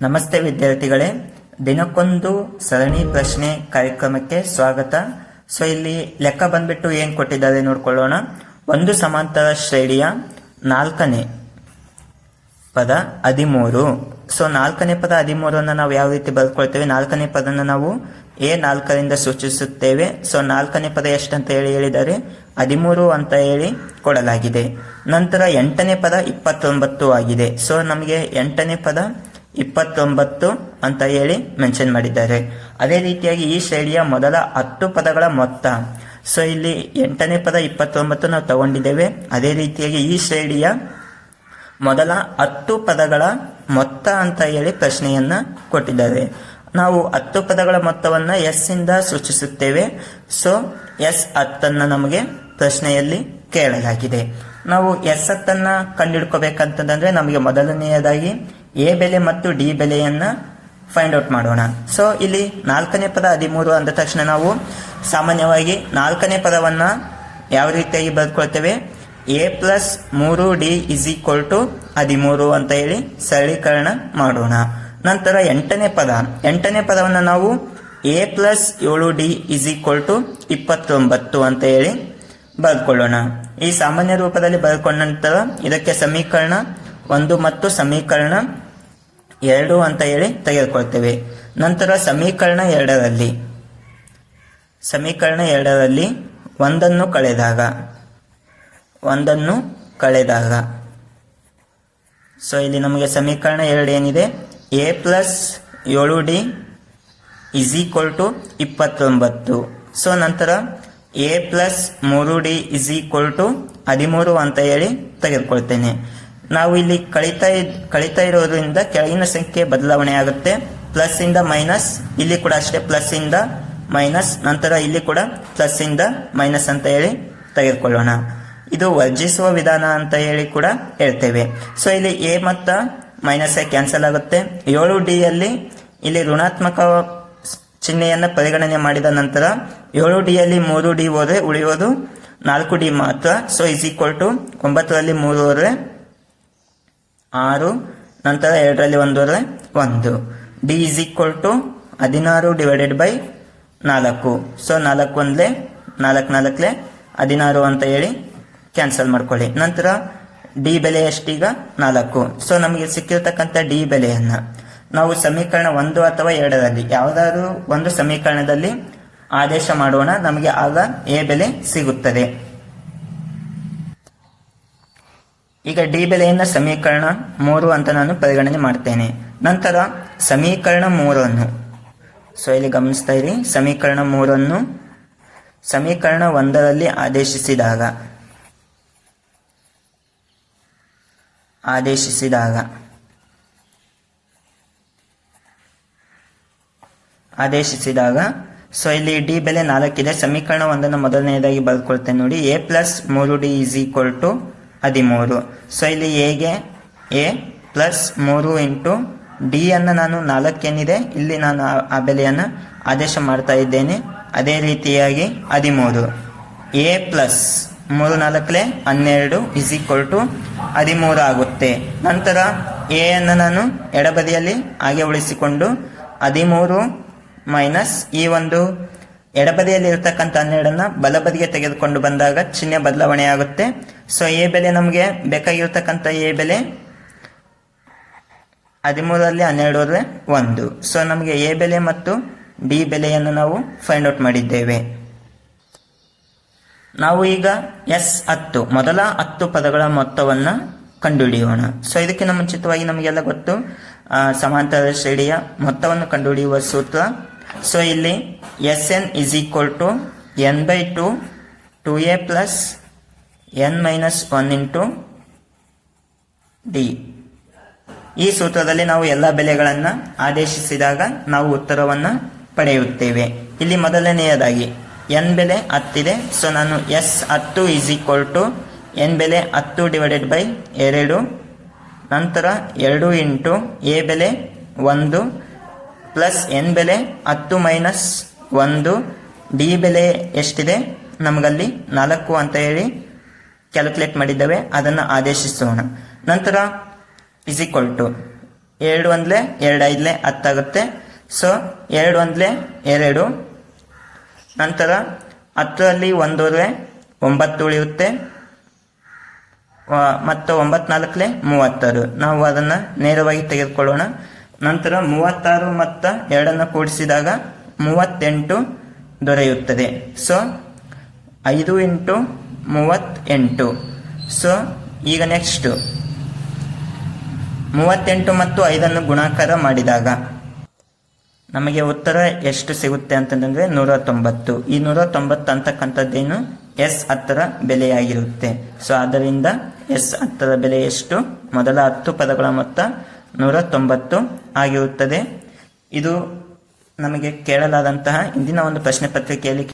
ನಮಸ್ತೆ ವಿದ್ಯಾರ್ಥಿಗಳೇ, ದಿನಕ್ಕೊಂದು ಸರಣಿ ಪ್ರಶ್ನೆ ಕಾರ್ಯಕ್ರಮಕ್ಕೆ ಸ್ವಾಗತ. ಸೊ, ಇಲ್ಲಿ ಲೆಕ್ಕ ಬಂದ್ಬಿಟ್ಟು ಏನು ಕೊಟ್ಟಿದ್ದಾರೆ ನೋಡ್ಕೊಳ್ಳೋಣ. ಒಂದು ಸಮಾಂತರ ಶ್ರೇಣಿಯ ನಾಲ್ಕನೇ ಪದ ಹದಿಮೂರು. ಸೊ, ನಾಲ್ಕನೇ ಪದ ಹದಿಮೂರನ್ನು ನಾವು ಯಾವ ರೀತಿ ಬರ್ಕೊಳ್ತೇವೆ? ನಾಲ್ಕನೇ ಪದನ ನಾವು ಎ ನಾಲ್ಕರಿಂದ ಸೂಚಿಸುತ್ತೇವೆ. ಸೊ, ನಾಲ್ಕನೇ ಪದ ಎಷ್ಟಂತ ಹೇಳಿ ಹೇಳಿದರೆ ಹದಿಮೂರು ಅಂತ ಹೇಳಿ ಕೊಡಲಾಗಿದೆ. ನಂತರ ಎಂಟನೇ ಪದ ಇಪ್ಪತ್ತೊಂಬತ್ತು ಆಗಿದೆ. ಸೊ, ನಮಗೆ ಎಂಟನೇ ಪದ ಇಪ್ಪತ್ತೊಂಬತ್ತು ಅಂತ ಹೇಳಿ ಮೆನ್ಷನ್ ಮಾಡಿದ್ದಾರೆ. ಅದೇ ರೀತಿಯಾಗಿ ಈ ಶ್ರೇಣಿಯ ಮೊದಲ ಹತ್ತು ಪದಗಳ ಮೊತ್ತ. ಸೊ ಇಲ್ಲಿ ಎಂಟನೇ ಪದ ಇಪ್ಪತ್ತೊಂಬತ್ತು ನಾವು ತಗೊಂಡಿದ್ದೇವೆ. ಅದೇ ರೀತಿಯಾಗಿ ಈ ಶ್ರೇಣಿಯ ಮೊದಲ ಹತ್ತು ಪದಗಳ ಮೊತ್ತ ಅಂತ ಹೇಳಿ ಪ್ರಶ್ನೆಯನ್ನ ಕೊಟ್ಟಿದ್ದಾರೆ. ನಾವು ಹತ್ತು ಪದಗಳ ಮೊತ್ತವನ್ನ ಎಸ್ ಇಂದ ಸೂಚಿಸುತ್ತೇವೆ. ಸೊ ಎಸ್ ಹತ್ತನ್ನ ನಮಗೆ ಪ್ರಶ್ನೆಯಲ್ಲಿ ಕೇಳಲಾಗಿದೆ. ನಾವು ಎಸ್ ಹತ್ತನ್ನ ಕಂಡುಹಿಡ್ಕೋಬೇಕಂತಂದ್ರೆ ನಮಗೆ ಮೊದಲನೆಯದಾಗಿ ಎ ಬೆಲೆ ಮತ್ತು ಡಿ ಬೆಲೆಯನ್ನ ಫೈಂಡ್ ಔಟ್ ಮಾಡೋಣ. ಸೊ ಇಲ್ಲಿ ನಾಲ್ಕನೇ ಪದ ಹದಿಮೂರು ಅಂದ ತಕ್ಷಣ ನಾವು ಸಾಮಾನ್ಯವಾಗಿ ನಾಲ್ಕನೇ ಪದವನ್ನ ಯಾವ ರೀತಿಯಾಗಿ ಬರ್ಕೊಳ್ತೇವೆ ಎ ಪ್ಲಸ್ ಮೂರು ಡಿ ಇಸ್ ಈಕ್ವಲ್ ಟು ಹದಿಮೂರು ಅಂತ ಹೇಳಿ ಸರಳೀಕರಣ ಮಾಡೋಣ. ನಂತರ ಎಂಟನೇ ಪದ. ಎಂಟನೇ ಪದವನ್ನು ನಾವು ಎ ಪ್ಲಸ್ ಏಳು ಡಿ ಇಸ್ ಈಕ್ವಲ್ ಟು ಇಪ್ಪತ್ತೊಂಬತ್ತು ಅಂತ ಹೇಳಿ ಬರ್ಕೊಳ್ಳೋಣ ಈ ಸಾಮಾನ್ಯ ರೂಪದಲ್ಲಿ ಬರ್ಕೊಂಡ ನಂತರ ಇದಕ್ಕೆ ಸಮೀಕರಣ ಒಂದು ಮತ್ತು ಸಮೀಕರಣ ಎರಡು ಅಂತ ಹೇಳಿ ತೆಗೆದುಕೊಳ್ತೇವೆ. ನಂತರ ಸಮೀಕರಣ ಎರಡರಲ್ಲಿ. ಸಮೀಕರಣ ಎರಡರಲ್ಲಿ ಒಂದನ್ನು ಕಳೆದಾಗ. ಒಂದನ್ನು ಕಳೆದಾಗ. ಸೊ ಇಲ್ಲಿ ನಮಗೆ ಸಮೀಕರಣ ಎರಡು ಏನಿದೆ? ಎ ಪ್ಲಸ್ ಏಳು ಡಿ ಇಸ್ ಈಕ್ವಲ್ ಟು ಇಪ್ಪತ್ತೊಂಬತ್ತು. ಸೊ ನಂತರ ಎ ಪ್ಲಸ್ ಮೂರು ಡಿ ಇಸ್ ಈಕ್ವಲ್ ಟು ಹದಿಮೂರು ಅಂತ ಹೇಳಿ ತೆಗೆದುಕೊಳ್ತೇನೆ. ನಾವು ಇಲ್ಲಿ ಕಳಿತಾ ಕಳಿತಾ ಇರೋದ್ರಿಂದ ಕೆಳಗಿನ ಸಂಖ್ಯೆ ಬದಲಾವಣೆ ಆಗುತ್ತೆ. ಪ್ಲಸ್ ಇಂದ ಮೈನಸ್, ಇಲ್ಲಿ ಕೂಡ ಅಷ್ಟೇ ಪ್ಲಸ್ ಇಂದ ಮೈನಸ್, ನಂತರ ಇಲ್ಲಿ ಕೂಡ ಪ್ಲಸ್ ಇಂದ ಮೈನಸ್ ಅಂತ ಹೇಳಿ ತೆಗೆದುಕೊಳ್ಳೋಣ. ಇದು ವರ್ಜಿಸುವ ವಿಧಾನ ಅಂತ ಹೇಳಿ ಕೂಡ ಹೇಳ್ತೇವೆ. ಸೊ, ಇಲ್ಲಿ ಎ ಮತ್ತು ಮೈನಸ್ ಎ ಕ್ಯಾನ್ಸಲ್ ಆಗುತ್ತೆ. ಏಳು ಡಿ ಅಲ್ಲಿ ಇಲ್ಲಿ ಋಣಾತ್ಮಕ ಚಿಹ್ನೆಯನ್ನು ಪರಿಗಣನೆ ಮಾಡಿದ ನಂತರ ಏಳು ಡಿ ಅಲ್ಲಿ ಮೂರು ಡಿ ಹೋದ್ರೆ ಉಳಿಯೋದು ನಾಲ್ಕು ಡಿ ಮಾತ್ರ. ಸೊ ಇಸ್ ಈಕ್ವಲ್ ಟು ಒಂಬತ್ತರಲ್ಲಿ ಮೂರು ಹೋದ್ರೆ ಆರು, ನಂತರ ಎರಡರಲ್ಲಿ ಒಂದು ಹೋದ್ರೆ ಒಂದು. ಡಿ ಇಸ್ ಈಕ್ವಲ್ ಟು ಹದಿನಾರು ಡಿವೈಡೆಡ್ ಬೈ ನಾಲ್ಕು. ಸೊ ನಾಲ್ಕು ಒಂದ್ಲೆ, ನಾಲ್ಕು ನಾಲ್ಕಲೆ ಹದಿನಾರು ಅಂತ ಹೇಳಿ ಕ್ಯಾನ್ಸಲ್ ಮಾಡ್ಕೊಳ್ಳಿ. ನಂತರ ಡಿ ಬೆಲೆ ಎಷ್ಟೀಗ? ನಾಲ್ಕು. ಸೊ ನಮಗೆ ಸಿಕ್ಕಿರತಕ್ಕಂಥ ಡಿ ಬೆಲೆಯನ್ನು ನಾವು ಸಮೀಕರಣ ಒಂದು ಅಥವಾ ಎರಡರಲ್ಲಿ, ಯಾವುದಾದ್ರೂ ಒಂದು ಸಮೀಕರಣದಲ್ಲಿ ಆದೇಶ ಮಾಡೋಣ, ನಮಗೆ ಆಗ ಎ ಬೆಲೆ ಸಿಗುತ್ತದೆ. ಈಗ ಡಿ ಬೆಲೆಯಿಂದ ಸಮೀಕರಣ ಮೂರು ಅಂತ ನಾನು ಪರಿಗಣನೆ ಮಾಡ್ತೇನೆ. ನಂತರ ಸಮೀಕರಣ ಮೂರನ್ನು. ಸೊ ಇಲ್ಲಿ ಗಮನಿಸ್ತಾ ಇರಿ. ಸಮೀಕರಣ ಮೂರನ್ನು ಸಮೀಕರಣ ಒಂದರಲ್ಲಿ ಆದೇಶಿಸಿದಾಗ. ಆದೇಶಿಸಿದಾಗ. ಆದೇಶಿಸಿದಾಗ. ಸೊ ಇಲ್ಲಿ ಡಿ ಬೆಲೆ ನಾಲ್ಕಿದೆ. ಸಮೀಕರಣ ಒಂದನ್ನು ಮೊದಲನೆಯದಾಗಿ ಬರ್ಕೊಳ್ತೇನೆ ನೋಡಿ. ಎ ಪ್ಲಸ್ ಮೂರು ಡಿ ಇಸ್ ಈಕ್ವಲ್ ಟು ಹದಿಮೂರು. ಸೊ ಇಲ್ಲಿ ಎಗೆ ಎ ಪ್ಲಸ್ ಮೂರು ಇಂಟು ಡಿ ಅನ್ನು ನಾನು ನಾಲ್ಕೇನಿದೆ? ಇಲ್ಲಿ ನಾನು ಆ- ಬೆಲೆಯನ್ನು ಆದೇಶ ಮಾಡ್ತಾ ಇದ್ದೇನೆ. ಅದೇ ರೀತಿಯಾಗಿ ಹದಿಮೂರು. ಎ ಪ್ಲಸ್ ಮೂರು ನಾಲ್ಕಲೆ ಹನ್ನೆರಡು ಇಸ್ ಈಕ್ವಲ್ ಟು ಹದಿಮೂರು ಆಗುತ್ತೆ. ನಂತರ ಎ ಅನ್ನು ನಾನು ಎಡಬದಿಯಲ್ಲಿ ಹಾಗೆ ಉಳಿಸಿಕೊಂಡು ಹದಿಮೂರು ಮೈನಸ್ ಈ ಒಂದು ಎಡಬದಿಯಲ್ಲಿ ಇರತಕ್ಕಂಥ ಹನ್ನೆರಡನ್ನು ಬಲಬದಿಗೆ ತೆಗೆದುಕೊಂಡು ಬಂದಾಗ ಚಿಹ್ನೆ ಬದಲಾವಣೆ ಆಗುತ್ತೆ ಸೊ ಎ ಬೆಲೆ ನಮಗೆ ಬೇಕಾಗಿರ್ತಕ್ಕಂಥ ಎ ಬೆಲೆ ಹದಿಮೂರರಲ್ಲಿ ಹನ್ನೆರಡು ಹೋದರೆ ಒಂದು. ಸೊ ನಮಗೆ ಎ ಬೆಲೆ ಮತ್ತು ಡಿ ಬೆಲೆಯನ್ನು ನಾವು ಫೈಂಡ್ ಔಟ್ ಮಾಡಿದ್ದೇವೆ. ನಾವು ಈಗ ಎಸ್ ಹತ್ತು, ಮೊದಲ ಹತ್ತು ಪದಗಳ ಮೊತ್ತವನ್ನು ಕಂಡುಹಿಡಿಯೋಣ. ಸೊ ಇದಕ್ಕಿಂತ ಮುಂಚಿತವಾಗಿ ನಮಗೆಲ್ಲ ಗೊತ್ತು ಸಮಾಂತರ ಶ್ರೇಣಿಯ ಮೊತ್ತವನ್ನು ಕಂಡುಹಿಡಿಯುವ ಸೂತ್ರ. ಸೊ ಇಲ್ಲಿ S N is equal to N by two two A plus N minus one into D. ಈ ಸೂತ್ರದಲ್ಲಿ ನಾವು ಎಲ್ಲ ಬೆಲೆಗಳನ್ನು ಆದೇಶಿಸಿದಾಗ ನಾವು ಉತ್ತರವನ್ನು ಪಡೆಯುತ್ತೇವೆ. ಇಲ್ಲಿ ಮೊದಲನೆಯದಾಗಿ, ಎನ್ ಬೆಲೆ ಹತ್ತಿದೆ. ಸೊ ನಾನು ಎಸ್ ಹತ್ತು ಈಸ್ ಈಕ್ವಲ್ ಟು ಎನ್ ಬೆಲೆ ಹತ್ತು ಡಿವೈಡೆಡ್ ಬೈ ಎರಡು. ನಂತರ ಎರಡು ಇಂಟು ಎ ಬೆಲೆ ಒಂದು ಪ್ಲಸ್ ಎನ್ ಬೆಲೆ ಹತ್ತು ಮೈನಸ್ ಒಂದು. ಡಿ ಬೆಲೆ ಎಷ್ಟಿದೆ? ನಮಗಲ್ಲಿ ನಾಲ್ಕು ಅಂತ ಹೇಳಿ ಕ್ಯಾಲ್ಕುಲೇಟ್ ಮಾಡಿದ್ದೇವೆ, ಅದನ್ನು ಆದೇಶಿಸೋಣ. ನಂತರ ಇಸ್ ಈಕ್ವಲ್ ಟು ಎರಡು ಒಂದ್ಲೆ ಎರಡು ಐದ್ಲೆ ಹತ್ತಾಗುತ್ತೆ ಸೊ ಎರಡು ಒಂದ್ಲೆ ಎರಡು. ನಂತರ ಹತ್ತರಲ್ಲಿ ಒಂದೂವರೆ, ಒಂಬತ್ತು ಉಳಿಯುತ್ತೆ. ಮತ್ತು ಒಂಬತ್ನಾಲ್ಕಲೆ ಮೂವತ್ತಾರು. ನಾವು ಅದನ್ನು ನೇರವಾಗಿ ತೆಗೆದುಕೊಳ್ಳೋಣ. ನಂತರ ಮೂವತ್ತಾರು ಮತ್ತು ಎರಡನ್ನು ಕೂಡಿಸಿದಾಗ ಮೂವತ್ತೆಂಟು ದೊರೆಯುತ್ತದೆ. ಸೊ ಐದು ಇಂಟು ಮೂವತ್ತೆಂಟು. ಸೊ ಈಗ ನೆಕ್ಸ್ಟ್ ಮೂವತ್ತೆಂಟು ಮತ್ತು ಐದನ್ನು ಗುಣಾಕಾರ ಮಾಡಿದಾಗ ನಮಗೆ ಉತ್ತರ ಎಷ್ಟು ಸಿಗುತ್ತೆ ಅಂತಂದ್ರೆ ನೂರ ತೊಂಬತ್ತು ಈ ನೂರ ತೊಂಬತ್ತು ಅಂತಕ್ಕಂಥದ್ದೇನು? ಎಸ್ ಹತ್ತರ ಬೆಲೆಯಾಗಿರುತ್ತೆ. ಸೊ ಆದ್ದರಿಂದ ಎಸ್ ಹತ್ತರ ಬೆಲೆ ಎಷ್ಟು? ಮೊದಲ ಹತ್ತು ಪದಗಳ ಮೊತ್ತ ನೂರ ತೊಂಬತ್ತು ಆಗಿರುತ್ತದೆ. ಇದು ನಮಗೆ ಕೇಳಲಾದಂತಹ ಇಂದಿನ ಒಂದು ಪ್ರಶ್ನೆ ಪತ್ರಿಕೆಯಲ್ಲಿ